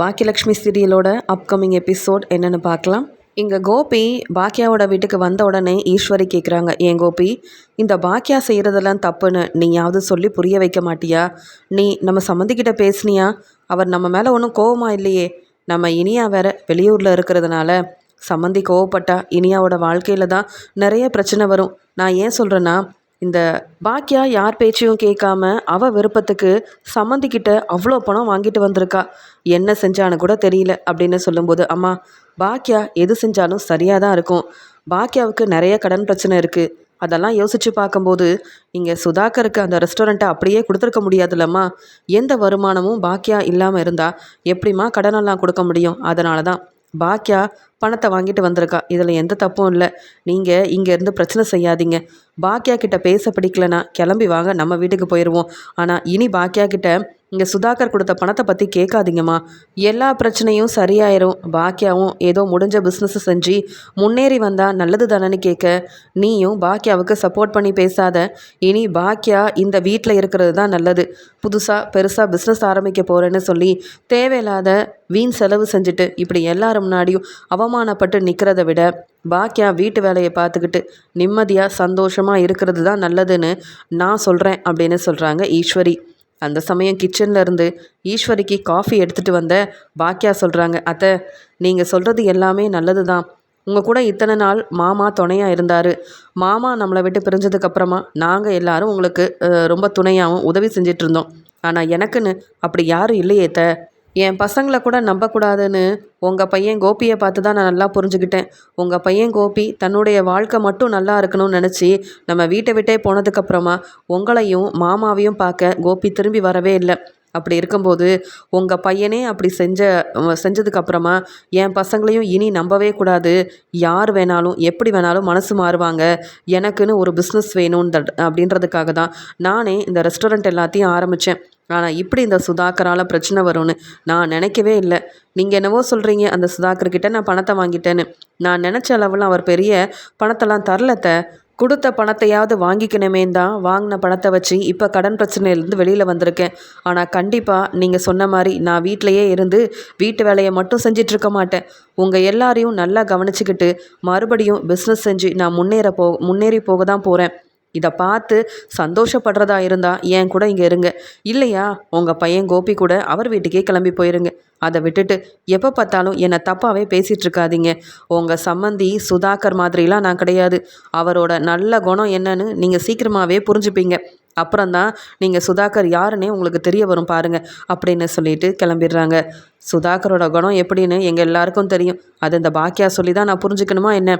Bhagyalakshmi சீரியலோட upcoming episode என்னென்னு பார்க்கலாம். இங்கே கோபி பாக்கியாவோட வீட்டுக்கு வந்த உடனே ஈஸ்வரி கேட்குறாங்க ஏன் கோபி இந்த பாக்கியா செய்கிறதெல்லாம் தப்புன்னு நீயாவது சொல்லி புரிய வைக்க மாட்டியா? நீ நம்ம சம்மந்திக்கிட்ட பேசுனியா? அவர் நம்ம மேலே ஒன்றும் கோவமாக இல்லையே. நம்ம இனியா வேற வெளியூரில் இருக்கிறதுனால. சம்மந்தி கோவப்பட்டா இனியாவோட வாழ்க்கையில் தான் நிறைய பிரச்சனை வரும். நான் ஏன் சொல்கிறேன்னா இந்த பாக்கியா யார் பேச்சையும் கேட்காம அவ விருப்பத்துக்கு சம்மந்திக்கிட்ட அவ்வளோ பணம் வாங்கிட்டு வந்திருக்கா. என்ன செஞ்சான்னு கூட தெரியல அப்படின்னு சொல்லும்போது அம்மா பாக்கியா எது செஞ்சாலும் சரியாக தான் இருக்கும். பாக்கியாவுக்கு நிறைய கடன் பிரச்சனை இருக்குது அதெல்லாம் யோசித்து பார்க்கும்போது இங்கே சுதாகருக்கு அந்த ரெஸ்டாரண்ட்டை அப்படியே கொடுத்துருக்க முடியாதுல்லம்மா எந்த வருமானமும் பாக்கியா இல்லாமல் இருந்தால் எப்படிம்மா கடனெல்லாம் கொடுக்க முடியும்? அதனால தான் பாக்கியா பணத்தை வாங்கிட்டு வந்திருக்கா. இதில் எந்த தப்பும் இல்லை. நீங்கள் இங்கேருந்து பிரச்சனை செய்யாதீங்க. பாக்கியா கிட்ட பேச பிடிக்கலனா கிளம்பி வாங்க. நம்ம வீட்டுக்கு போயிடுவோம் ஆனால் இனி பாக்கியா கிட்ட இங்கே சுதாகர் கொடுத்த பணத்தை பற்றி கேட்காதீங்கம்மா. எல்லா பிரச்சனையும் சரியாயிரும். பாக்கியாவும் ஏதோ முடிஞ்ச பிஸ்னஸ் செஞ்சு முன்னேறி வந்தால் நல்லது தானேன்னு கேட்க. நீயும் பாக்கியாவுக்கு சப்போர்ட் பண்ணி பேசாத. இனி பாக்கியா இந்த வீட்டில் இருக்கிறது தான் நல்லது. புதுசாக பெருசாக பிஸ்னஸ் ஆரம்பிக்க போகிறேன்னு சொல்லி தேவையில்லாத வீண் செலவு செஞ்சுட்டு இப்படி எல்லாரும் முன்னாடியும் அவமானப்பட்டு நிற்கிறத விட பாக்கியா வீட்டு வேலையை பார்த்துக்கிட்டு நிம்மதியாக சந்தோஷமாக இருக்கிறது தான் நல்லதுன்னு நான் சொல்கிறேன் அப்படின்னு சொல்கிறாங்க ஈஸ்வரி. அந்த சமயம் கிச்சனில் இருந்து ஈஸ்வரிக்கு காஃபி எடுத்துகிட்டு வந்த பாக்கியா சொல்கிறாங்க அத்தை நீங்கள் சொல்கிறது எல்லாமே நல்லது தான் உங்கள் கூட இத்தனை நாள் மாமா துணையாக இருந்தார். மாமா நம்மளை விட்டு பிரிஞ்சதுக்கப்புறமா நாங்கள் எல்லாரும் உங்களுக்கு ரொம்ப துணையாகவும் உதவி செஞ்சிட்ருந்தோம் ஆனால் எனக்குன்னு அப்படி யாரும் இல்லையே த என் பசங்களை கூட நம்பக்கூடாதுன்னு உங்கள் பையன் கோபியை பார்த்து தான் நான் நல்லா புரிஞ்சுக்கிட்டேன். உங்கள் பையன் கோபி தன்னுடைய வாழ்க்கை மட்டும் நல்லா இருக்கணும்னு நினச்சி நம்ம வீட்டை விட்டே போனதுக்கப்புறமா உங்களையும் மாமாவையும் பார்க்க கோபி திரும்பி வரவே இல்லை. அப்படி இருக்கும்போது உங்கள் பையனே அப்படி செஞ்ச செஞ்சதுக்கப்புறமா என் பசங்களையும் இனி நம்பவே கூடாது. யார் வேணாலும் எப்படி வேணாலும் மனசு மாறுவாங்க. எனக்குன்னு ஒரு பிஸ்னஸ் வேணும்ன்ற அப்படின்றதுக்காக தான் நானே இந்த ரெஸ்டாரண்ட் எல்லாத்தையும் ஆரம்பித்தேன் ஆனால் இப்படி இந்த சுதாகரால் பிரச்சனை வரும்னு நான் நினைக்கவே இல்லை. நீங்கள் என்னவோ சொல்கிறீங்க அந்த சுதாகர்கிட்ட நான் பணத்தை வாங்கிட்டேன்னு. நான் நினச்ச அளவில் அவர் பெரிய பணத்தெல்லாம் தரலத்த கொடுத்த பணத்தையாவது வாங்கிக்கணுமே தான். வாங்கின பணத்தை வச்சு இப்போ கடன் பிரச்சனையிலேருந்து வெளியில் வந்திருக்கேன். ஆனால் கண்டிப்பாக நீங்கள் சொன்ன மாதிரி நான் வீட்டிலையே இருந்து வீட்டு வேலையை மட்டும் செஞ்சிட்ருக்க மாட்டேன். உங்கள் எல்லாரையும் நல்லா கவனிச்சுக்கிட்டு மறுபடியும் பிஸ்னஸ் செஞ்சு நான் முன்னேற போ முன்னேறி போக தான் போகிறேன் இதை பார்த்து சந்தோஷப்படுறதா இருந்தால் ஏன் கூட இங்கே இருங்க. இல்லையா உங்கள் பையன் கோபி கூட அவர் வீட்டுக்கே கிளம்பி போயிருங்க. அதை விட்டுட்டு எப்போ பார்த்தாலும் என்னை தப்பாகவே பேசிகிட்டு இருக்காதீங்க. உங்கள் சம்மந்தி சுதாகர் மாதிரிலாம் நான் கிடையாது. அவரோட நல்ல குணம் என்னன்னு நீங்கள் சீக்கிரமாகவே புரிஞ்சுப்பீங்க. அப்புறம்தான் நீங்கள் சுதாகர் யாருன்னே உங்களுக்கு தெரிய வரும் பாருங்கள் அப்படின்னு சொல்லிட்டு கிளம்பிடுறாங்க. சுதாகரோட குணம் எப்படின்னு எங்கள் எல்லாருக்கும் தெரியும். அது இந்த பாக்கியா சொல்லி தான் நான் புரிஞ்சுக்கணுமா என்ன?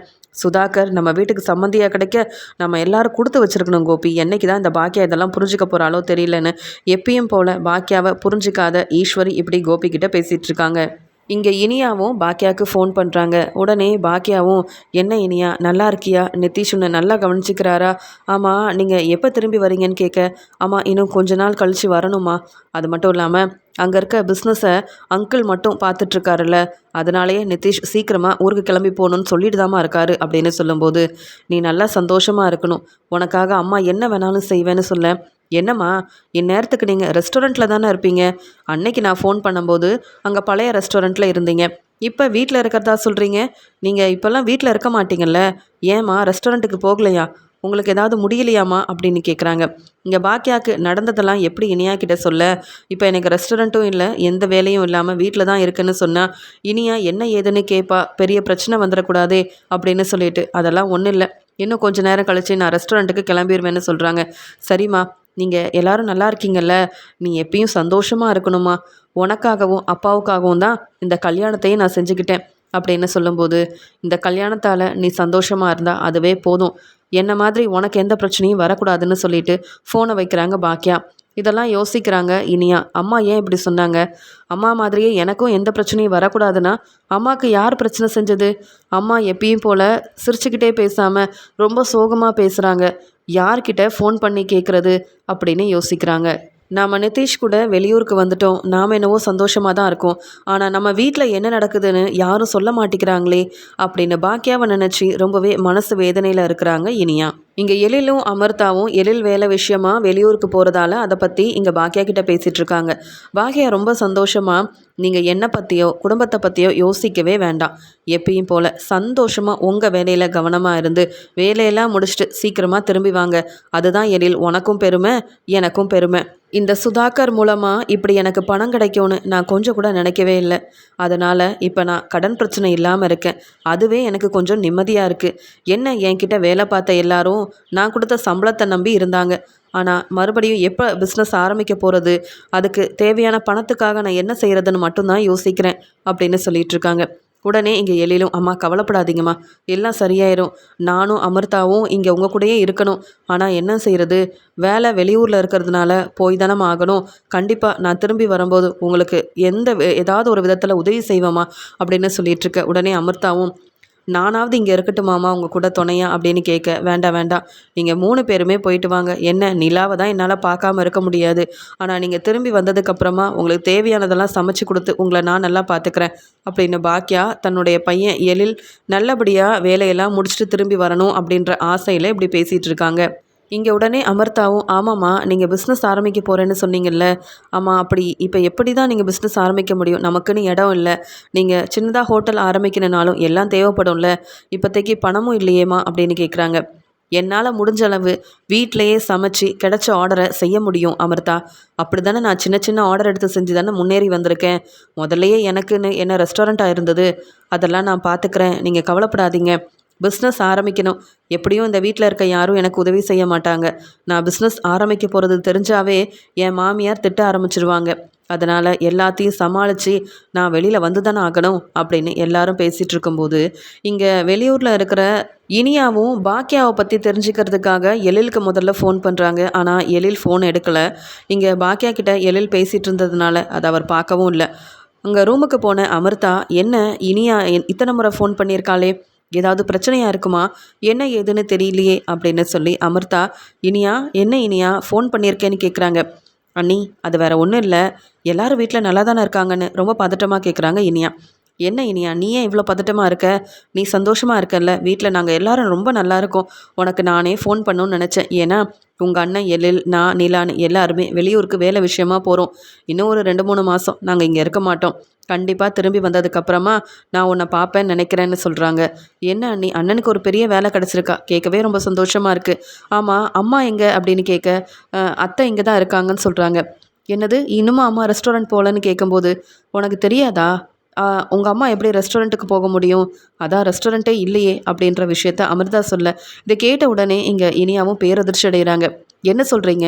சுதாகர் நம்ம வீட்டுக்கு சம்மந்தியாக கிடைக்க நம்ம எல்லாரும் கொடுத்து வச்சிருக்கணும் கோபி. என்னைக்கு தான் இந்த பாக்கியா இதெல்லாம் புரிஞ்சுக்க போகிறாலோ தெரியலன்னு எப்பயும் போல் பாக்கியாவை புரிஞ்சிக்காத ஈஸ்வரி இப்படி கோபி கிட்ட பேசிகிட்டு இருக்காங்க. இங்கே இனியாவும் பாக்கியாவுக்கு ஃபோன் பண்ணுறாங்க உடனே பாக்கியாவும் என்ன இனியா நல்லா இருக்கியா? நிதிஷ் உன்னை நல்லா கவனிச்சிக்கிறாரா? ஆமாம் நீங்கள் எப்போ திரும்பி வரீங்கன்னு கேட்க ஆமாம் இன்னும் கொஞ்ச நாள் கழித்து வரணுமா அது மட்டும் இல்லாமல் அங்கே இருக்க பிஸ்னஸை அங்கிள் மட்டும் பார்த்துட்ருக்காருல்ல. அதனாலேயே நிதிஷ் சீக்கிரமாக ஊருக்கு கிளம்பி போகணுன்னு சொல்லிட்டு தாம்மா இருக்காரு அப்படின்னு சொல்லும்போது நீ நல்லா சந்தோஷமாக இருக்கணும். உனக்காக அம்மா என்ன வேணாலும் செய்வேன்னு சொல்ல. என்னம்மா இந்நேரத்துக்கு நீங்கள் ரெஸ்டாரண்ட்டில் தானே இருப்பீங்க. அன்னைக்கு நான் ஃபோன் பண்ணும்போது அங்கே பழைய ரெஸ்டாரண்ட்டில் இருந்தீங்க. இப்போ வீட்டில் இருக்கிறதா சொல்கிறீங்க நீங்கள் இப்போல்லாம் வீட்டில் இருக்க மாட்டீங்கல்ல. ஏம்மா ரெஸ்டாரண்ட்டுக்கு போகலையா? உங்களுக்கு ஏதாவது முடியலையாம்மா அப்படின்னு கேட்குறாங்க இங்கே பாக்கியாவுக்கு நடந்ததெல்லாம் எப்படி இனியா கிட்ட சொல்ல? இப்போ எனக்கு ரெஸ்டாரண்ட்டும் இல்லை எந்த வேலையும் இல்லாமல் வீட்டில் தான் இருக்குன்னு சொன்னால் இனியா என்ன ஏதுன்னு கேட்பா பெரிய பிரச்சனை வந்துடக்கூடாதே அப்படின்னு சொல்லிட்டு. அதெல்லாம் ஒன்றும் இல்லை. இன்னும் கொஞ்ச நேரம் கழிச்சு நான் ரெஸ்டாரண்ட்டுக்கு கிளம்பிடுவேன்னு சொல்கிறாங்க சரிம்மா நீங்கள் எல்லாரும் நல்லா இருக்கீங்கல்ல? நீ எப்பயும் சந்தோஷமாக இருக்கணுமா? உனக்காகவும் அப்பாவுக்காகவும் தான் இந்த கல்யாணத்தையும் நான் செஞ்சுக்கிட்டேன். அப்படின்னு சொல்லும்போது இந்த கல்யாணத்தால் நீ சந்தோஷமாக இருந்தால் அதுவே போதும். என்ன மாதிரி உனக்கு எந்த பிரச்சனையும் வரக்கூடாதுன்னு சொல்லிட்டு ஃபோனை வைக்கிறாங்க பாக்கியா இதெல்லாம் யோசிக்கிறாங்க இனியா. அம்மா ஏன் இப்படி சொன்னாங்க? அம்மா மாதிரியே எனக்கும் எந்த பிரச்சனையும் வரக்கூடாதுன்னா அம்மாவுக்கு யார் பிரச்சனை செஞ்சது? அம்மா எப்பயும் போல் சிரிச்சுக்கிட்டே பேசாமல் ரொம்ப சோகமாக பேசுகிறாங்க யார்கிட்ட ஃபோன் பண்ணி கேட்குறது அப்படின்னு யோசிக்கிறாங்க. நாம் நிதிஷ் கூட வெளியூருக்கு வந்துட்டோம். நாம் என்னவோ சந்தோஷமாக தான் இருக்கோம். ஆனால் நம்ம வீட்டில் என்ன நடக்குதுன்னு யாரும் சொல்ல மாட்டேங்கிறாங்களே அப்படின்னு பாக்கியாவை நினச்சி ரொம்பவே மனசு வேதனையில் இருக்கிறாங்க இனியா. இங்கே எழிலும் அமிர்தாவும் எழில் வேலை விஷயமா வெளியூருக்கு போகிறதால அதை பற்றி இங்கே பாக்கியா கிட்ட பேசிகிட்டு இருக்காங்க. பாக்கியா ரொம்ப சந்தோஷமாக நீங்கள் என்னை பற்றியோ குடும்பத்தை பற்றியோ யோசிக்கவே வேண்டாம். எப்பயும் போல் சந்தோஷமாக உங்கள் வேலையில் கவனமாக இருந்து வேலையெல்லாம் முடிச்சுட்டு சீக்கிரமாக திரும்பி வாங்க. அதுதான் எழில் உனக்கும் பெருமை எனக்கும் பெருமை. இந்த சுதாகர் மூலமாக இப்படி எனக்கு பணம் கிடைக்கும்னு நான் கொஞ்சம் கூட நினைக்கவே இல்லை. அதனால் இப்போ நான் கடன் பிரச்சனை இல்லாமல் இருக்கேன். அதுவே எனக்கு கொஞ்சம் நிம்மதியாக இருக்குது என்ன என்கிட்ட வேலை பார்த்த எல்லாரும் நான் கொடுத்த சம்பளத்தை நம்பி இருந்தாங்க. ஆனால் மறுபடியும் எப்போ பிஸ்னஸ் ஆரம்பிக்க போகிறது அதுக்கு தேவையான பணத்துக்காக நான் என்ன செய்கிறதுன்னு மட்டும்தான் யோசிக்கிறேன் அப்படின்னு சொல்லிகிட்ருக்காங்க உடனே இங்கே எழிலும் அம்மா கவலைப்படாதீங்கம்மா. எல்லாம் சரியாயிரும். நானும் அமிர்தாவும் இங்கே உங்கள் கூடயே இருக்கணும். ஆனால் என்ன செய்கிறது வேலை வெளியூரில் இருக்கிறதுனால போய் தானம்மா ஆகணும். கண்டிப்பாக நான் திரும்பி வரும்போது உங்களுக்கு எந்த ஏதாவது ஒரு விதத்தில் உதவி செய்வேம்மா அப்படின்னு சொல்லிட்டு இருக்க உடனே அமிர்தாவும் நானாவது இங்கே இருக்கட்டுமாமா உங்கள் கூட துணையா அப்படின்னு கேட்க வேண்டாம் வேண்டாம் நீங்கள் மூணு பேருமே போயிட்டு வாங்க. என்ன நிலாவை தான் என்னால் பார்க்காம இருக்க முடியாது. ஆனால் நீங்கள் திரும்பி வந்ததுக்கப்புறமா உங்களுக்கு தேவையானதெல்லாம் சமைச்சு கொடுத்து உங்களை நான் நல்லா பார்த்துக்கிறேன். அப்படின்னு பாக்கியா தன்னுடைய பையன் எழில் நல்லபடியாக வேலையெல்லாம் முடிச்சுட்டு திரும்பி வரணும் அப்படின்ற ஆசையில் இப்படி பேசிகிட்டு இருக்காங்க. இங்கே உடனே அமர்த்தாவும் ஆமாம்மா நீங்கள் பிஸ்னஸ் ஆரம்பிக்க போகிறேன்னு சொன்னீங்கல்ல. ஆமாம் அப்படி இப்போ எப்படி தான் நீங்கள் பிஸ்னஸ் ஆரம்பிக்க முடியும்? நமக்குன்னு இடம் இல்லை. நீங்கள் சின்னதாக ஹோட்டல் ஆரம்பிக்கணுனாலும் எல்லாம் தேவைப்படும்ல. இப்போதைக்கு பணமும் இல்லையேம்மா அப்படின்னு கேட்குறாங்க என்னால் முடிஞ்ச அளவு வீட்டிலையே சமைச்சு கிடைச்ச ஆர்டரை செய்ய முடியும் அமிர்தா. அப்படி தானே நான் சின்ன சின்ன ஆர்டர் எடுத்து செஞ்சு தானே முன்னேறி வந்திருக்கேன். முதல்லையே எனக்குன்னு என்ன ரெஸ்டாரண்ட்டாக இருந்தது? அதெல்லாம் நான் பார்த்துக்கிறேன் நீங்கள் கவலைப்படாதீங்க. பிஸ்னஸ் ஆரம்பிக்கணும். எப்படியும் இந்த வீட்டில் இருக்க யாரும் எனக்கு உதவி செய்ய மாட்டாங்க. நான் பிஸ்னஸ் ஆரம்பிக்க போகிறது தெரிஞ்சாவே என் மாமியார் திட்ட ஆரம்பிச்சிருவாங்க. அதனால் எல்லாத்தையும் சமாளித்து நான் வெளியில் வந்து தானே ஆகணும் அப்படின்னு எல்லாரும் பேசிகிட்டு இருக்கும்போது இங்கே வெளியூரில் இருக்கிற இனியாவும் பாக்கியாவை பற்றி தெரிஞ்சுக்கிறதுக்காக எழிலுக்கு முதல்ல ஃபோன் பண்ணுறாங்க ஆனால் எழில் ஃபோன் எடுக்கலை. இங்கே பாக்கியா கிட்ட எழில் பேசிகிட்டு இருந்ததுனால அதை அவர் பார்க்கவும் இல்லை. அங்கே ரூமுக்கு போன அமிர்தா என்ன இனியா இத்தனை முறை ஃபோன் பண்ணியிருக்காளே? ஏதாவது பிரச்சனையாக இருக்குமா? என்ன ஏதுன்னு தெரியலையே அப்படின்னு சொல்லி அமிர்தா இனியா என்ன இனியா ஃபோன் பண்ணியிருக்கேன்னு கேட்குறாங்க அண்ணி அது வேற ஒன்றும் இல்லை. எல்லாரும் வீட்டில் நல்லா தானே இருக்காங்கன்னு ரொம்ப பதட்டமாக கேட்குறாங்க இனியா. என்ன இனியா நீ ஏன் இவ்வளோ பதட்டமாக இருக்க? நீ சந்தோஷமாக இருக்கல்ல? வீட்டில் நாங்கள் எல்லாரும் ரொம்ப நல்லா இருக்கோம். உனக்கு நானே ஃபோன் பண்ணணும்னு நினச்சேன். ஏன்னா உங்கள் அண்ணன் எழில் நான் நிலான்னு எல்லாருமே வெளியூருக்கு வேலை விஷயமா போகிறோம் இன்னும் ஒரு ரெண்டு மூணு மாதம் நாங்கள் இங்கே இருக்க மாட்டோம். கண்டிப்பாக திரும்பி வந்ததுக்கப்புறமா நான் உன்னை பார்ப்பேன்னு நினைக்கிறேன்னு சொல்கிறாங்க என்ன அண்ணி அண்ணனுக்கு ஒரு பெரிய வேலை கிடச்சிருக்கா? கேட்கவே ரொம்ப சந்தோஷமாக இருக்குது ஆமாம் அம்மா எங்கே அப்படின்னு கேட்க அத்தை இங்கே தான் இருக்காங்கன்னு சொல்கிறாங்க என்னது இன்னுமா அம்மா ரெஸ்டாரண்ட் போகலன்னு கேட்கும்போது உனக்கு தெரியாதா? உங்கள் அம்மா எப்படி ரெஸ்டாரண்ட்டுக்கு போக முடியும்? அதான் ரெஸ்டாரண்ட்டே இல்லையே அப்படின்ற விஷயத்த அமிர்தா சொல்ல இதை கேட்ட உடனே இங்கே இனியாவும் பேரதிர்ச்சி அடைகிறாங்க என்ன சொல்கிறீங்க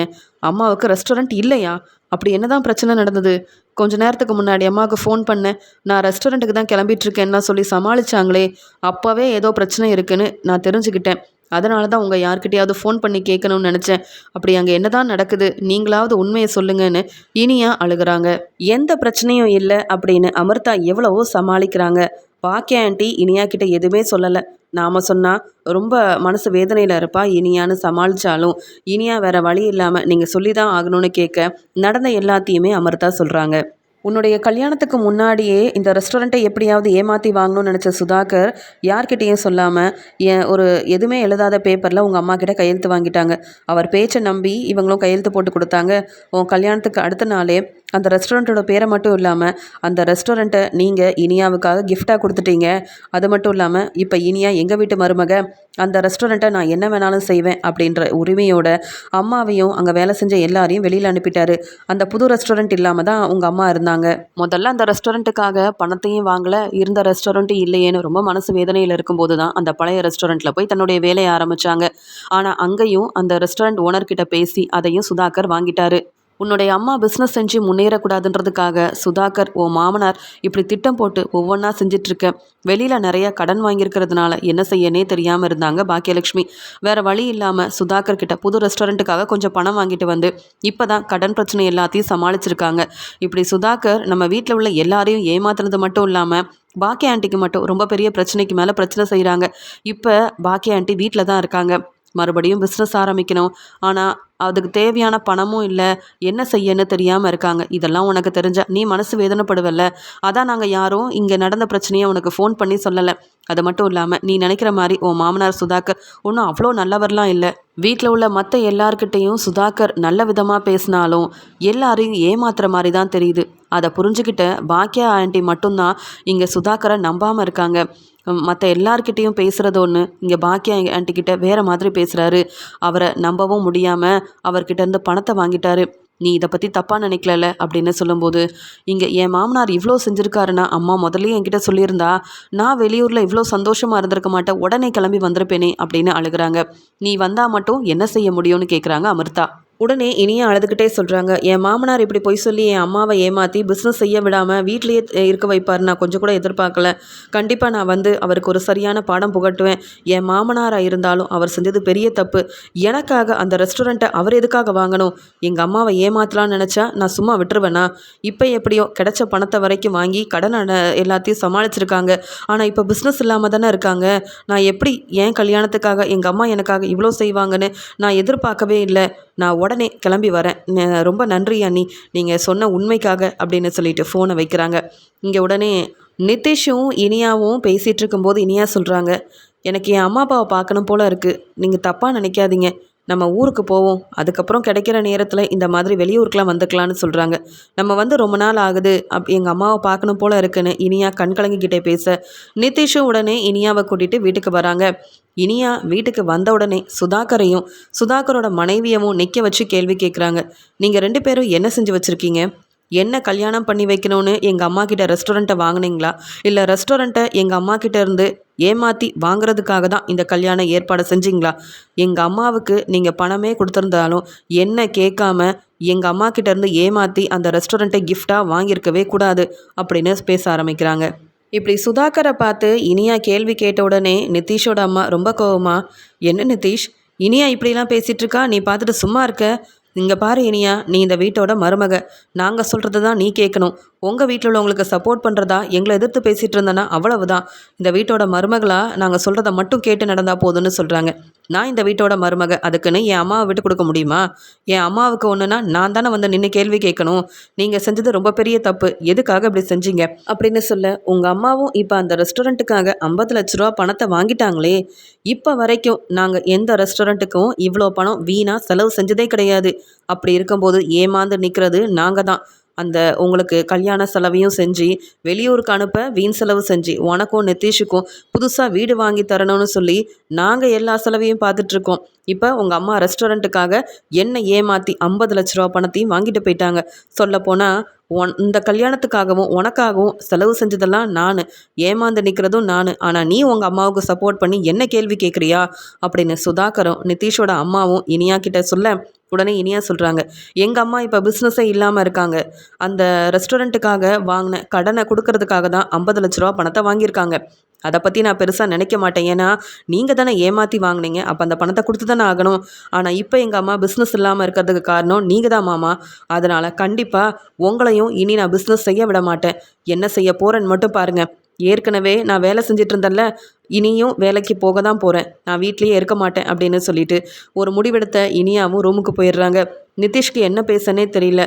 அம்மாவுக்கு ரெஸ்டாரண்ட் இல்லையா? அப்படி என்னதான் பிரச்சனை நடந்தது? கொஞ்ச நேரத்துக்கு முன்னாடி அம்மாவுக்கு ஃபோன் பண்ணேன் நான் ரெஸ்டாரண்ட்டுக்கு தான் கிளம்பிட்டு இருக்கேன்னா சொல்லி சமாளிச்சாங்களே அப்போவே ஏதோ பிரச்சனை இருக்குன்னு நான் தெரிஞ்சுக்கிட்டேன். அதனால தான் உங்கள் யார்கிட்டயாவது ஃபோன் பண்ணி கேட்கணும்னு நினச்சேன். அப்படி அங்கே என்னதான் நடக்குது? நீங்களாவது உண்மையை சொல்லுங்கன்னு இனியா அழுகிறாங்க. எந்த பிரச்சனையும் இல்லை அப்படின்னு அமிர்தா எவ்வளவோ சமாளிக்கிறாங்க. பாக்கிய ஆண்டி இனியா கிட்ட எதுவுமே சொல்லலை. நாம சொன்னால் ரொம்ப மனசு வேதனையில் இருப்பா இனியான்னு சமாளித்தாலும் இனியா வேற வழி இல்லாமல் நீங்கள் சொல்லி தான் ஆகணும்னு கேட்க நடந்த எல்லாத்தையுமே அமிர்தா சொல்கிறாங்க உன்னுடைய கல்யாணத்துக்கு முன்னாடியே இந்த ரெஸ்டாரண்ட்டை எப்படியாவது ஏமாற்றி வாங்கணும்னு நினச்ச சுதாகர் யார்கிட்டேயும் சொல்லாமல் என் ஒரு எதுவுமே எழுதாத பேப்பரில் உங்கள் அம்மா கிட்ட கையெழுத்து வாங்கிட்டாங்க. அவர் பேச்சை நம்பி இவங்களும் கையெழுத்து போட்டு கொடுத்தாங்க. உன் கல்யாணத்துக்கு அடுத்த நாளே அந்த ரெஸ்டாரண்ட்டோட பேரை மட்டும் இல்லாமல் அந்த ரெஸ்டாரண்ட்டை நீங்கள் இனியாவுக்காக கிஃப்டாக கொடுத்துட்டீங்க. அது மட்டும் இல்லாமல் இப்போ இனியா எங்கள் வீட்டு மருமக அந்த ரெஸ்டாரண்ட்டை நான் என்ன வேணாலும் செய்வேன் அப்படின்ற உரிமையோட அம்மாவையும் அங்கே வேலை செஞ்ச எல்லாரையும் வெளியில் அனுப்பிட்டாரு. அந்த புது ரெஸ்டாரண்ட் இல்லாமல் தான் உங்கள் அம்மா இருந்தாங்க. முதல்ல அந்த ரெஸ்டாரண்ட்டுக்காக பணத்தையும் வாங்கலை. இருந்த ரெஸ்டாரண்ட்டும் இல்லையேன்னு ரொம்ப மனசு வேதனையில் இருக்கும்போது தான் அந்த பழைய ரெஸ்டாரண்ட்டில் போய் தன்னுடைய வேலையை ஆரம்பித்தாங்க ஆனால் அங்கேயும் அந்த ரெஸ்டாரண்ட் ஓனர்கிட்ட பேசி அதையும் சுதாகர் வாங்கிட்டாரு. உன்னுடைய அம்மா பிஸ்னஸ் செஞ்சு முன்னேறக்கூடாதுன்றதுக்காக சுதாகர் ஓ மாமனார் இப்படி திட்டம் போட்டு ஒவ்வொன்றா செஞ்சிட்ருக்க. வெளியில் நிறைய கடன் வாங்கியிருக்கிறதுனால என்ன செய்யனே தெரியாமல் இருந்தாங்க பாக்கியலட்சுமி. வேற வழி இல்லாமல் சுதாகர் கிட்ட புது ரெஸ்டாரண்ட்டுக்காக கொஞ்சம் பணம் வாங்கிட்டு வந்து இப்போ தான் கடன் பிரச்சனை எல்லாத்தையும் சமாளிச்சிருக்காங்க. இப்படி சுதாகர் நம்ம வீட்டில் உள்ள எல்லாரையும் ஏமாத்துறது மட்டும் இல்லாமல் பாக்கிய ஆண்டிக்கு மட்டும் ரொம்ப பெரிய பிரச்சனைக்கு மேலே பிரச்சனை செய்கிறாங்க இப்போ பாக்கிய ஆண்டி வீட்டில் தான் இருக்காங்க. மறுபடியும் பிஸ்னஸ் ஆரம்பிக்கணும். ஆனால் அதுக்கு தேவையான பணமும் இல்லை. என்ன செய்யன்னு தெரியாமல் இருக்காங்க. இதெல்லாம் உனக்கு தெரிஞ்ச நீ மனசு வேதனைப்படுவல்ல. அதான் நாங்கள் யாரும் இங்கே நடந்த பிரச்சனையை உனக்கு ஃபோன் பண்ணி சொல்லலை. அது மட்டும் இல்லாமல் நீ நினைக்கிற மாதிரி உன் மாமனார் சுதாகர் ஒன்றும் அவ்வளோ நல்லவர்லாம் இல்லை. வீட்டில் உள்ள மற்ற எல்லார்கிட்டேயும் சுதாகர் நல்ல விதமாக பேசினாலும் எல்லாரையும் ஏமாத்துற மாதிரி தான் தெரியுது. அதை புரிஞ்சுக்கிட்ட பாக்கியா ஆண்டி மட்டும்தான் இங்கே சுதாகரை நம்பாமல் இருக்காங்க. மற்ற எல்லார்கிட்டேயும் பேசுகிறது ஒன்று இங்கே பாக்கியா ஆண்டிக்கிட்ட வேறு மாதிரி பேசுகிறாரு அவரை நம்பவும் முடியாமல் அவர்கிட்ட இருந்து பணத்தை வாங்கிட்டாரு. நீ இதை பற்றி தப்பாக நினைக்கல அப்படின்னு சொல்லும்போது இங்கே என் மாமனார் இவ்வளோ செஞ்சுருக்காருன்னா அம்மா முதல்லயே என்கிட்ட சொல்லியிருந்தா நான் வெளியூரில் இவ்வளோ சந்தோஷமாக இருந்திருக்க மாட்டேன். உடனே கிளம்பி வந்திருப்பேனே அப்படின்னு அழுகிறாங்க. நீ வந்தால் மட்டும் என்ன செய்ய முடியும்னு கேட்குறாங்க அமிர்தா. உடனே இனியா அழுதுகிட்டே சொல்கிறாங்க என் மாமனார் இப்படி பொய் சொல்லி என் அம்மாவை ஏமாற்றி பிஸ்னஸ் செய்ய விடாமல் வீட்லேயே இருக்க வைப்பார். நான் கொஞ்சம் கூட எதிர்பார்க்கல. கண்டிப்பாக நான் வந்து அவருக்கு ஒரு சரியான பாடம் புகட்டுவேன். என் மாமனாராக இருந்தாலும் அவர் செஞ்சது பெரிய தப்பு. எனக்காக அந்த ரெஸ்டாரண்ட்டை அவர் எதுக்காக வாங்கணும்? எங்கள் அம்மாவை ஏமாற்றலாம்னு நினச்சா நான் சும்மா விட்டுருவேனா? இப்போ எப்படியோ கிடைச்ச பணத்தை வரைக்கும் வாங்கி கடன் எல்லாத்தையும் சமாளிச்சிருக்காங்க. ஆனால் இப்போ பிஸ்னஸ் இல்லாமல் தானே இருக்காங்க. நான் எப்படி ஏன் கல்யாணத்துக்காக எங்கள் அம்மா எனக்காக இவ்வளோ செய்வாங்கன்னு நான் எதிர்பார்க்கவே இல்லை. நான் உடனே கிளம்பி வரேன். ரொம்ப நன்றி அண்ணி. நீங்கள் சொன்ன உண்மைக்காக அப்படின்னு சொல்லிட்டு ஃபோனை வைக்கிறாங்க. இங்கே உடனே நிதிஷும் இனியாவும் பேசிகிட்டு இருக்கும்போது இனியா சொல்கிறாங்க எனக்கு என் அம்மா அப்பாவை பார்க்கணும் போல் இருக்குது நீங்கள் தப்பாக நினைக்காதீங்க. நம்ம ஊருக்கு போவோம். அதுக்கப்புறம் கிடைக்கிற நேரத்தில் இந்த மாதிரி வெளியூருக்கெலாம் வந்துக்கலான்னு சொல்கிறாங்க நம்ம வந்து ரொம்ப நாள் ஆகுது. அப் எங்கள் அம்மாவை பார்க்கணும் போல் இருக்குன்னு இனியா கண் கலங்கிக்கிட்டே பேச. நிதிஷும் உடனே இனியாவை கூட்டிகிட்டு வீட்டுக்கு வராங்க. இனியா வீட்டுக்கு வந்த உடனே சுதாகரையும் சுதாகரோட மனைவியவும் நிற்க வச்சு கேள்வி கேட்குறாங்க நீங்கள் ரெண்டு பேரும் என்ன செஞ்சு வச்சுருக்கீங்க? என்ன கல்யாணம் பண்ணி வைக்கணும்னு எங்கள் அம்மா கிட்ட ரெஸ்டாரண்ட்டை வாங்கினீங்களா? இல்லை ரெஸ்டாரண்ட்டை எங்கள் அம்மா கிட்ட இருந்து ஏமாற்றி வாங்குறதுக்காக தான் இந்த கல்யாணம் ஏற்பாடு செஞ்சீங்களா? எங்கள் அம்மாவுக்கு நீங்கள் பணமே கொடுத்துருந்தாலும் என்ன கேட்காம எங்கள் அம்மா கிட்ட இருந்து ஏமாற்றி அந்த ரெஸ்டாரண்ட்டை கிஃப்டாக வாங்கியிருக்கவே கூடாது அப்படின்னு பேச ஆரம்பிக்கிறாங்க. இப்படி சுதாகரை பார்த்து இனியா கேள்வி கேட்ட உடனே நிதிஷோட அம்மா ரொம்ப கோவமா என்ன நிதிஷ்? இனியா இப்படிலாம் பேசிகிட்டு இருக்கா? நீ பார்த்துட்டு சும்மா இருக்க? இங்கே பாரு இனியா நீ இந்த வீட்டோட மருமக. நாங்கள் சொல்கிறது தான் நீ கேட்கணும் உங்கள் வீட்டில் உள்ளவங்களுக்கு சப்போர்ட் பண்ணுறதா எங்களை எதிர்த்து பேசிகிட்டு இருந்தேன்னா அவ்வளவுதான். இந்த வீட்டோட மருமகளாக நாங்கள் சொல்கிறத மட்டும் கேட்டு நடந்தால் போதும்னு சொல்கிறாங்க நான் இந்த வீட்டோட மருமக அதுக்குன்னு என் அம்மாவை விட்டு கொடுக்க முடியுமா? என் அம்மாவுக்கு ஒன்றுனா நான் தானே வந்து நின்று கேள்வி கேட்கணும். நீங்கள் செஞ்சது ரொம்ப பெரிய தப்பு. எதுக்காக இப்படி செஞ்சீங்க? அப்படின்னு சொல்ல உங்கள் அம்மாவும் இப்போ அந்த ரெஸ்டாரண்ட்டுக்காக ஐம்பது லட்ச ரூபா பணத்தை வாங்கிட்டாங்களே. இப்போ வரைக்கும் நாங்கள் எந்த ரெஸ்டாரண்ட்டுக்கும் இவ்வளோ பணம் வீணாக செலவு செஞ்சதே கிடையாது. அப்படி இருக்கும்போது ஏமாந்து நிற்கிறது நாங்கள் தான் அந்த உங்களுக்கு கல்யாண செலவையும் செஞ்சு வெளியூருக்கு அனுப்ப வீண் செலவு செஞ்சு உனக்கும் நிதிஷுக்கும் புதுசாக வீடு வாங்கி தரணும்னு சொல்லி நாங்கள் எல்லா செலவையும் பார்த்துட்ருக்கோம். இப்போ உங்கள் அம்மா ரெஸ்டாரண்ட்டுக்காக என்ன ஏமாற்றி ஐம்பது லட்ச ரூபா பணத்தையும் வாங்கிட்டு போயிட்டாங்க. சொல்லப்போனால் உன் இந்த கல்யாணத்துக்காகவும் உனக்காகவும் செலவு செஞ்சதெல்லாம் நான். ஏமாந்து நிற்கிறதும் நான். ஆனால் நீ உங்கள் அம்மாவுக்கு சப்போர்ட் பண்ணி என்ன கேள்வி கேட்குறியா அப்படின்னு சுதாகரும் நிதிஷோட அம்மாவும் இனியா கிட்ட சொல்ல உடனே இனியா சொல்கிறாங்க எங்கள் அம்மா இப்போ பிஸ்னஸே இல்லாமல் இருக்காங்க. அந்த ரெஸ்டாரண்ட்டுக்காக வாங்கின கடனை கொடுக்கறதுக்காக தான் ஐம்பது லட்ச ரூபா பணத்தை வாங்கியிருக்காங்க. அதை பற்றி நான் பெருசாக நினைக்க மாட்டேன். ஏன்னா நீங்கள் தானே ஏமாற்றி வாங்கினீங்க. அப்போ அந்த பணத்தை கொடுத்து தானே ஆகணும். ஆனால் இப்போ எங்கள் அம்மா பிஸ்னஸ் இல்லாமல் இருக்கிறதுக்கு காரணம் நீங்கள் தான் மாமா. அதனால் கண்டிப்பாக உங்களையும் இனி நான் பிஸ்னஸ் செய்ய விட மாட்டேன். என்ன செய்ய போகிறேன்னு மட்டும் பாருங்கள் ஏற்கனவே நான் வேலை செஞ்சிட்டு இருந்தேன்ல இனியும் வேலைக்கு போக தான் போகிறேன் நான் வீட்லேயே இருக்க மாட்டேன் அப்படின்னு சொல்லிட்டு ஒரு முடிவெடுத்த இனியாவும் ரூமுக்கு போயிடுறாங்க. நிதிஷ்க்கு என்ன பேசனே தெரியல.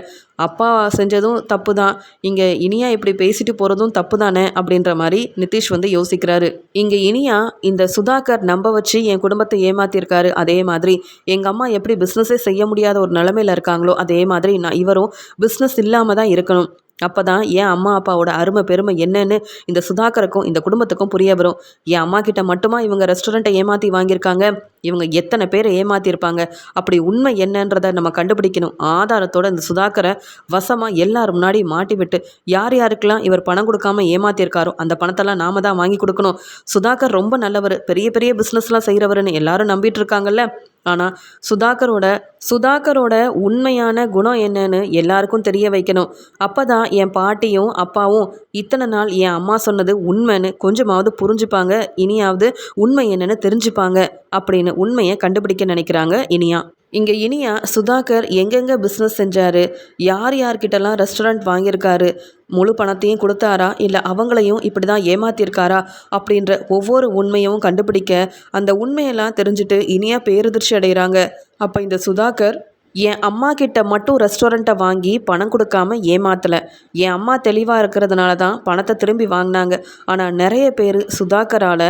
அப்பா செஞ்சதும் தப்பு தான் இங்கே இனியா இப்படி பேசிட்டு போகிறதும் தப்பு தானே அப்படின்ற மாதிரி நிதிஷ் வந்து யோசிக்கிறாரு. இங்கே இனியா இந்த சுதாகர் நம்ப வச்சு என் குடும்பத்தை ஏமாத்திருக்காரு. அதே மாதிரி எங்கள் அம்மா எப்படி பிஸ்னஸே செய்ய முடியாத ஒரு நிலமையில இருக்காங்களோ அதே மாதிரி நான் இவரும் பிஸ்னஸ் இல்லாமல் தான் இருக்கணும். அப்போ தான் என் அம்மா அப்பாவோட அருமை பெருமை என்னன்னு இந்த சுதாகருக்கும் இந்த குடும்பத்துக்கும் புரிய வரும். என் அம்மா கிட்ட மட்டுமா இவங்க ரெஸ்டாரண்ட்டை ஏமாற்றி வாங்கியிருக்காங்க? இவங்க எத்தனை பேரை ஏமாற்றிருப்பாங்க அப்படி உண்மை என்னன்றதை நம்ம கண்டுபிடிக்கணும். ஆதாரத்தோட இந்த சுதாகரை வசமாக எல்லார் முன்னாடி மாட்டி விட்டு யார் யாருக்கெல்லாம் இவர் பணம் கொடுக்காம ஏமாற்றிருக்காரோ அந்த பணத்தெல்லாம் நாம தான் வாங்கி கொடுக்கணும். சுதாகர் ரொம்ப நல்லவர். பெரிய பெரிய பிஸ்னஸ்லாம் செய்கிறவருன்னு எல்லாரும் நம்பிட்டு இருக்காங்கல்ல? ஆனால் சுதாகரோட சுதாகரோட உண்மையான குணம் என்னன்னு எல்லாருக்கும் தெரிய வைக்கணும். அப்போ தான் என் பாட்டியும் அப்பாவும் இத்தனை நாள் என் அம்மா சொன்னது உண்மைன்னு கொஞ்சமாவது புரிஞ்சுப்பாங்க. இனியாவது உண்மை என்னன்னு தெரிஞ்சுப்பாங்க அப்படின்னு உண்மையை கண்டுபிடிக்க நினைக்கிறாங்க இனியா. இங்கே இனியா சுதாகர் எங்கெங்கே பிஸ்னஸ் செஞ்சார்? யார் யார்கிட்டலாம் ரெஸ்டாரண்ட் வாங்கியிருக்காரு? முழு பணத்தையும் கொடுத்தாரா? இல்லை அவங்களையும் இப்படி தான் ஏமாத்தியிருக்காரா? அப்படின்ற ஒவ்வொரு உண்மையும் கண்டுபிடிக்க அந்த உண்மையெல்லாம் தெரிஞ்சுட்டு இனியா பேரதிர்ச்சி அடைகிறாங்க. அப்போ இந்த சுதாகர் என் அம்மா கிட்ட மட்டும் ரெஸ்டாரண்ட்டை வாங்கி பணம் கொடுக்காம ஏமாத்தலை. என் அம்மா தெளிவாக இருக்கிறதுனால தான் பணத்தை திரும்பி வாங்கினாங்க. ஆனால் நிறைய பேர் சுதாகரால்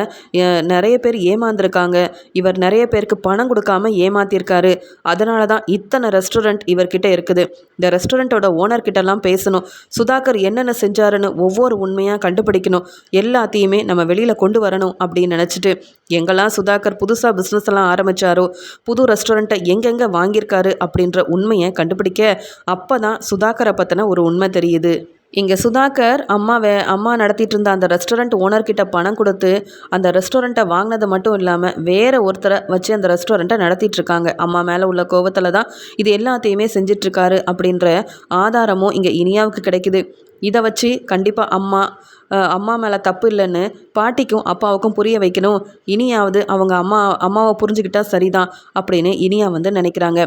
நிறைய பேர் ஏமாந்துருக்காங்க. இவர் நிறைய பேருக்கு பணம் கொடுக்காம ஏமாத்திருக்காரு. அதனால தான் இத்தனை ரெஸ்டாரண்ட் இவர்கிட்ட இருக்குது. இந்த ரெஸ்டாரண்ட்டோட ஓனர்கிட்டலாம் பேசணும். சுதாகர் என்னென்ன செஞ்சாருன்னு ஒவ்வொரு உண்மையாக கண்டுபிடிக்கணும். எல்லாத்தையுமே நம்ம வெளியில் கொண்டு வரணும் அப்படின்னு நினச்சிட்டு எங்கெல்லாம் சுதாகர் புதுசாக பிஸ்னஸ் எல்லாம் ஆரம்பித்தாரோ புது ரெஸ்டாரண்ட்டை எங்கெங்கே வாங்கியிருக்காரு அப்படின்ற உண்மையை கண்டுபிடிக்க அப்போ தான் சுதாகரை பற்றின ஒரு உண்மை தெரியுது. இங்கே சுதாகர் அம்மா வே அம்மா நடத்திட்டு இருந்த அந்த ரெஸ்டாரண்ட் ஓனர்கிட்ட பணம் கொடுத்து அந்த ரெஸ்டாரண்ட்டை வாங்கினது மட்டும் இல்லாமல் வேறு ஒருத்தரை வச்சு அந்த ரெஸ்டாரண்ட்டை நடத்திட்டு இருக்காங்க. அம்மா மேலே உள்ள கோவத்தில் தான் இது எல்லாத்தையுமே செஞ்சிட்ருக்காரு அப்படின்ற ஆதாரமும் இங்கே இனியாவுக்கு கிடைக்குது. இதை வச்சு கண்டிப்பாக அம்மா அம்மா மேலே தப்பு இல்லைன்னு பாட்டிக்கும் அப்பாவுக்கும் புரிய வைக்கணும். இனியாவது அவங்க அம்மா அம்மாவை புரிஞ்சுக்கிட்டா சரிதான் அப்படின்னு இனியா வந்து நினைக்கிறாங்க.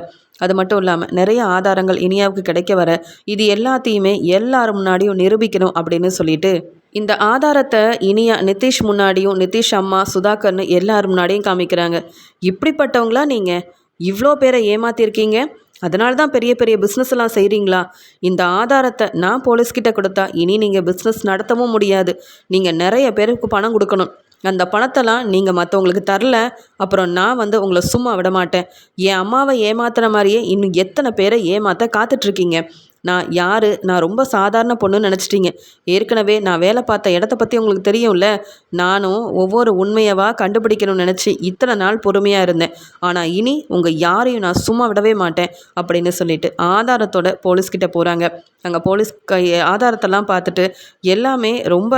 அது மட்டும் இல்லாமல் நிறைய ஆதாரங்கள் இனியாவுக்கு கிடைக்க வர இது எல்லாத்தையுமே எல்லாரும் முன்னாடியும் நிரூபிக்கணும் அப்படின்னு சொல்லிட்டு இந்த ஆதாரத்தை இனியா நிதிஷ் முன்னாடியும் நிதிஷ் அம்மா சுதாகர்னு எல்லார் முன்னாடியும் காமிக்கிறாங்க. இப்படிப்பட்டவங்களா நீங்கள் இவ்வளோ பேரை ஏமாத்திருக்கீங்க? அதனால தான் பெரிய பெரிய பிஸ்னஸ் எல்லாம் செய்கிறீங்களா இந்த ஆதாரத்தை நான் போலீஸ்கிட்ட கொடுத்தா இனி நீங்கள் பிஸ்னஸ் நடத்தவும் முடியாது. நீங்கள் நிறைய பேருக்கு பணம் கொடுக்கணும். அந்த பணத்தெல்லாம் நீங்கள் மற்றவங்களுக்கு தரல அப்புறம் நான் வந்து உங்களை சும்மா விட மாட்டேன். என் அம்மாவை ஏமாத்துற மாதிரியே இன்னும் எத்தனை பேரை ஏமாற்ற காத்துட்ருக்கீங்க நான் யார்? நான் ரொம்ப சாதாரண பொண்ணுன்னு நினச்சிட்டீங்க. ஏற்கனவே நான் வேலை பார்த்த இடத்த பற்றி உங்களுக்கு தெரியும்ல. நானும் ஒவ்வொரு உண்மையவா கண்டுபிடிக்கணும்னு நினச்சி இத்தனை நாள் பொறுமையாக இருந்தேன். ஆனால் இனி உங்கள் யாரையும் நான் சும்மா விடவே மாட்டேன் அப்படின்னு சொல்லிட்டு ஆதாரத்தோட போலீஸ்கிட்ட போகிறாங்க அங்கே போலீஸ் கை ஆதாரத்தெல்லாம் பார்த்துட்டு எல்லாமே ரொம்ப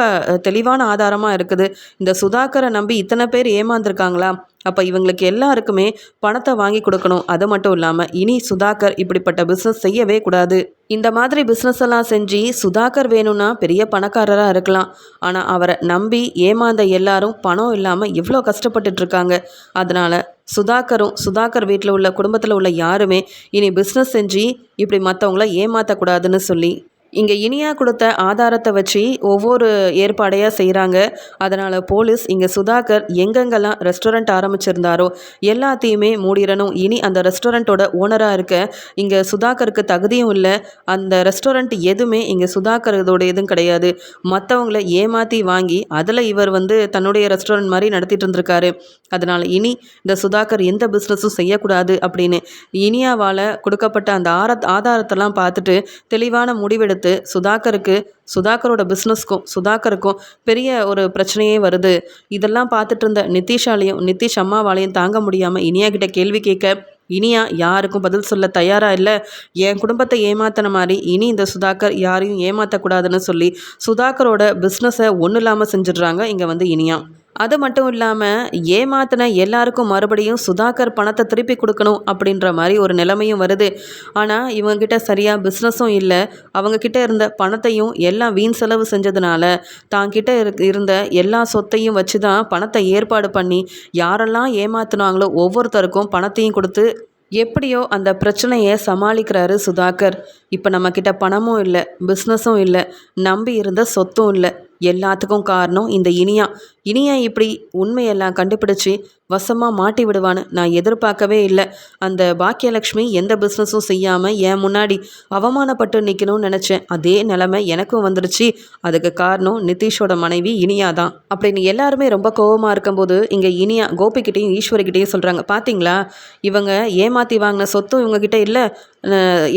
தெளிவான ஆதாரமாக இருக்குது. இந்த சுதாகரை நம்பி இத்தனை பேர் ஏமாந்துருக்காங்களா? அப்போ இவங்களுக்கு எல்லாருக்குமே பணத்தை வாங்கி கொடுக்கணும். அது மட்டும் இல்லாமல் இனி சுதாகர் இப்படிப்பட்ட பிஸ்னஸ் செய்யவே கூடாது. இந்த மாதிரி பிஸ்னஸ் எல்லாம் செஞ்சு சுதாகர் வேணும்னா பெரிய பணக்காரராக இருக்கலாம். ஆனால் அவரை நம்பி ஏமாந்த எல்லாரும் பணம் இல்லாமல் எவ்வளோ கஷ்டப்பட்டுட்டு இருக்காங்க. அதனால் சுதாகரும் சுதாகர் வீட்டில் உள்ள குடும்பத்தில் உள்ள யாருமே இனி பிஸ்னஸ் செஞ்சு இப்படி மற்றவங்கள ஏமாற்றக்கூடாதுன்னு சொல்லி இங்கே இனியா கொடுத்த ஆதாரத்தை வச்சு ஒவ்வொரு ஏற்பாடையாக செய்கிறாங்க அதனால் போலீஸ் இங்கே சுதாகர் எங்கெங்கெல்லாம் ரெஸ்டாரண்ட் ஆரம்பிச்சிருந்தாரோ எல்லாத்தையுமே மூடிடணும் இனி அந்த ரெஸ்டாரண்ட்டோட ஓனராக இருக்க இங்கே சுதாகருக்கு தகுதியும் இல்லை. அந்த ரெஸ்டாரண்ட் எதுவுமே இங்கே சுதாகர் எதுவும் கிடையாது. மற்றவங்கள ஏமாற்றி வாங்கி அதில் இவர் வந்து தன்னுடைய ரெஸ்டாரண்ட் மாதிரி நடத்திட்டு இருந்திருக்காரு. அதனால் இனி இந்த சுதாகர் எந்த பிஸ்னஸும் செய்யக்கூடாது அப்படின்னு இனியாவால் கொடுக்கப்பட்ட அந்த ஆர ஆதாரத்தெல்லாம் பார்த்துட்டு தெளிவான முடிவெடுத்து சுதாகருக்கு சுதாகரோட பிஸ்னஸ்க்கும் சுதாகருக்கும் பெரிய ஒரு பிரச்சனையே வருது. இதெல்லாம் பார்த்துட்டு இருந்த நிதிஷாலையும் நிதிஷ் அம்மாவாலையும் தாங்க முடியாமல் இனியா கிட்ட கேள்வி கேட்க இனியா யாருக்கும் பதில் சொல்ல தயாராக இல்லை? என் குடும்பத்தை ஏமாத்தின மாதிரி இனி இந்த சுதாகர் யாரையும் ஏமாற்றக்கூடாதுன்னு சொல்லி சுதாகரோட பிஸ்னஸை ஒன்றும் இல்லாமல் செஞ்சிடுறாங்க இங்கே வந்து இனியா. அது மட்டும் இல்லாமல் ஏமாத்தின எல்லாருக்கும் மறுபடியும் சுதாகர் பணத்தை திருப்பி கொடுக்கணும் அப்படின்ற மாதிரி ஒரு நிலைமையும் வருது. ஆனால் இவங்ககிட்ட சரியாக பிஸ்னஸும் இல்லை. அவங்கக்கிட்ட இருந்த பணத்தையும் எல்லாம் வீண் செலவு செஞ்சதுனால தாங்கிட்ட இரு இருந்த எல்லா சொத்தையும் வச்சு தான் பணத்தை ஏற்பாடு பண்ணி யாரெல்லாம் ஏமாத்தினாங்களோ ஒவ்வொருத்தருக்கும் பணத்தையும் கொடுத்து எப்படியோ அந்த பிரச்சனையை சமாளிக்கிறாரு சுதாகர். இப்போ நம்மக்கிட்ட பணமும் இல்லை பிஸ்னஸும் இல்லை நம்பி இருந்த சொத்தும் இல்லை. எல்லாத்துக்கும் காரணம் இந்த இனியா. இனியா இப்படி உண்மையெல்லாம் கண்டுபிடிச்சி வசமாக மாட்டி விடுவான்னு நான் எதிர்பார்க்கவே இல்லை. அந்த பாக்கியலக்ஷ்மி எந்த பிஸ்னஸும் செய்யாமல் என் முன்னாடி அவமானப்பட்டு நிற்கணும்னு நினச்சேன். அதே நிலமை எனக்கும் வந்துடுச்சு அதுக்கு காரணம் நிதிஷோட மனைவி இனியா தான் அப்படின்னு எல்லாருமே ரொம்ப கோவமாக இருக்கும்போது இங்கே இனியா கோபிக்கிட்டேயும் ஈஸ்வரிக்கிட்டையும் சொல்கிறாங்க பார்த்தீங்களா இவங்க ஏமாற்றி வாங்கின சொத்தும் இவங்ககிட்ட இல்லை.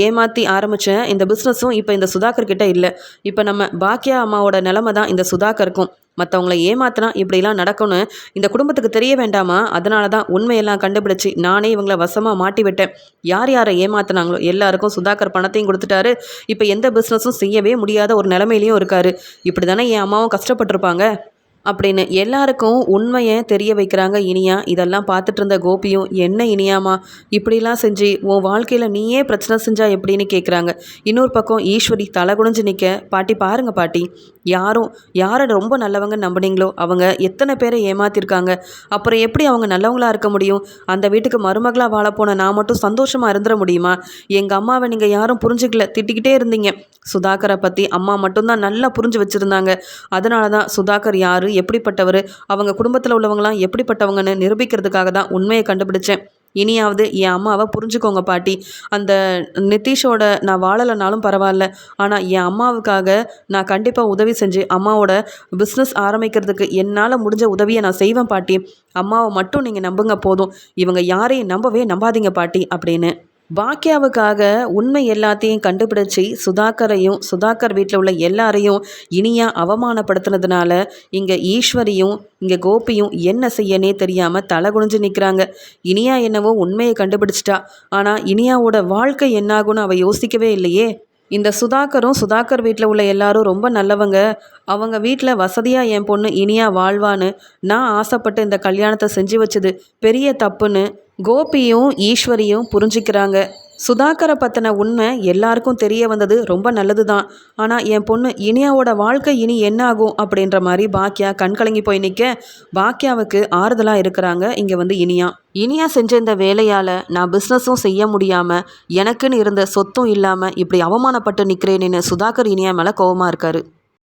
ஏமாற்றி ஆரம்பித்த இந்த பிஸ்னஸும் இப்போ இந்த சுதாகர் கிட்டே இல்லை. இப்போ நம்ம பாக்கியா அம்மாவோட நிலமை தான் இந்த சுதாகருக்கும். மற்றவங்கள ஏமாத்தினா இப்படிலாம் நடக்கும்னு இந்த குடும்பத்துக்கு தெரிய வேண்டாமா? அதனால தான் உண்மையெல்லாம் கண்டுபிடிச்சி நானே இவங்கள வசமாக மாட்டி விட்டேன். யார் யாரை ஏமாத்தினாங்களோ எல்லாருக்கும் சுதாகர் பணத்தையும் கொடுத்துட்டாரு. இப்போ எந்த பிஸ்னஸும் செய்யவே முடியாத ஒரு நிலமையிலையும் இருக்காரு. இப்படி தானே என் அம்மாவும் கஷ்டப்பட்டிருப்பாங்க? அப்படின்னு எல்லாருக்கும் உண்மையை தெரிய வைக்கிறாங்க இனியா. இதெல்லாம் பார்த்துட்டு இருந்த கோபியும் என்ன இனியாமா இப்படிலாம் செஞ்சு உன் வாழ்க்கையில் நீயே பிரச்சனை செஞ்சா எப்படின்னு கேட்குறாங்க இன்னொரு பக்கம் ஈஸ்வரி தலை குனிஞ்சு நிற்க பாட்டி பாருங்க பாட்டி. யாரும் யாரை ரொம்ப நல்லவங்க நம்பினீங்களோ அவங்க எத்தனை பேரை ஏமாத்திருக்காங்க. அப்புறம் எப்படி அவங்க நல்லவங்களாக இருக்க முடியும்? அந்த வீட்டுக்கு மருமகளாக வாழப்போன நான் மட்டும் சந்தோஷமாக இருந்துட முடியுமா? எங்கள் அம்மாவை நீங்கள் யாரும் புரிஞ்சுக்கல திட்டிக்கிட்டே இருந்தீங்க. சுதாகரை பற்றி அம்மா மட்டும்தான் நல்லா புரிஞ்சு வச்சுருந்தாங்க. அதனால தான் சுதாகர் யார் எப்படிப்பட்டவர் அவங்க குடும்பத்தில் உள்ளவங்களாம் எப்படிப்பட்டவங்கன்னு நிரூபிக்கிறதுக்காக தான் உண்மையை கண்டுபிடிச்சேன். இனியாவது என் அம்மாவை புரிஞ்சுக்கோங்க பாட்டி. அந்த நிதிஷோட நான் வாழலைனாலும் பரவாயில்ல. ஆனால் என் அம்மாவுக்காக நான் கண்டிப்பாக உதவி செஞ்சு அம்மாவோட பிஸ்னஸ் ஆரம்பிக்கிறதுக்கு என்னால் முடிஞ்ச உதவியை நான் செய்வேன் பாட்டி. அம்மாவை மட்டும் நீங்கள் நம்புங்க போதும். இவங்க யாரையும் நம்பவே நம்பாதீங்க பாட்டி அப்படின்னு. பாக்கியாவுக்காக உண்மை எல்லாத்தையும் கண்டுபிடிச்சி சுதாகரையும் சுதாகர் வீட்டில் உள்ள எல்லாரையும் இனியா அவமானப்படுத்தினதுனால இங்கே ஈஸ்வரியும் இங்கே கோபியும் என்ன செய்யனே தெரியாமல் தலை குனிஞ்சு நிற்கிறாங்க இனியா என்னவோ உண்மையை கண்டுபிடிச்சிட்டா. ஆனால் இனியாவோட வாழ்க்கை என்னாகும்னு அவள் யோசிக்கவே இல்லையே. இந்த சுதாகரும் சுதாகர் வீட்டில் உள்ள எல்லாரும் ரொம்ப நல்லவங்க. அவங்க வீட்டில் வசதியாக என் பொண்ணு இனியா வாழ்வான்னு நான் ஆசைப்பட்டு இந்த கல்யாணத்தை செஞ்சு வச்சது பெரிய தப்புன்னு கோபியும் ஈஸ்வரியும் புரிஞ்சுக்கிறாங்க. சுதாகரை பற்றின உண்மை எல்லாருக்கும் தெரிய வந்தது ரொம்ப நல்லது தான் ஆனால் என் பொண்ணு இனியாவோட வாழ்க்கை இனி என்ன ஆகும் அப்படின்ற மாதிரி பாக்கியா கண்கலங்கி போய் நிற்க பாக்கியாவுக்கு ஆறுதலாக இருக்கிறாங்க இங்கே வந்து இனியா. இனியா செஞ்ச இந்த வேலையால் நான் பிஸ்னஸும் செய்ய முடியாமல் எனக்குன்னு இருந்த சொத்தும் இல்லாமல் இப்படி அவமானப்பட்டு நிற்கிறேன்னு சுதாகர் இனியா மேலே கோவமாக இருக்காரு.